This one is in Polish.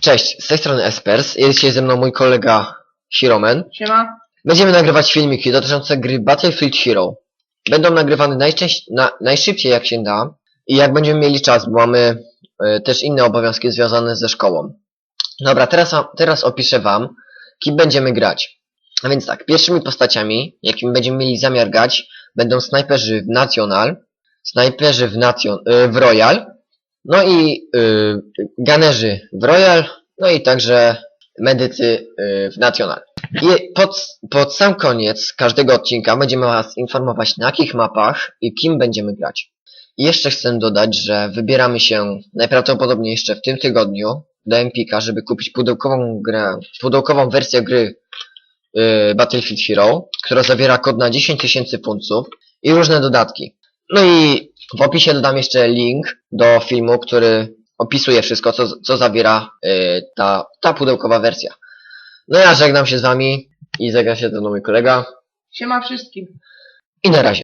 Cześć, z tej strony Espers. Jest dzisiaj ze mną mój kolega Hiromen. Siema. Będziemy nagrywać filmiki dotyczące gry Battlefield Hero. Będą nagrywane najczęściej, na, najszybciej jak się da i jak będziemy mieli czas, bo mamy e, też inne obowiązki związane ze szkołą. Dobra, teraz, teraz opiszę wam, kim będziemy grać. A więc tak, pierwszymi postaciami, jakimi będziemy mieli zamiar grać, będą snajperzy w National, snajperzy w, nation, e, w Royal, no i y, ganerzy w Royal, no i także medycy y, w National. I pod, pod sam koniec każdego odcinka będziemy Was informować na jakich mapach i kim będziemy grać. I jeszcze chcę dodać, że wybieramy się najprawdopodobniej jeszcze w tym tygodniu do Empika, żeby kupić pudełkową grę, pudełkową wersję gry y, Battlefield Hero, która zawiera kod na 10 tysięcy punktów i różne dodatki. No i w opisie dodam jeszcze link do filmu, który opisuje wszystko, co, co zawiera y, ta, ta pudełkowa wersja. No ja żegnam się z wami i żegna się ze mną mój kolega Siema wszystkim. i na razie.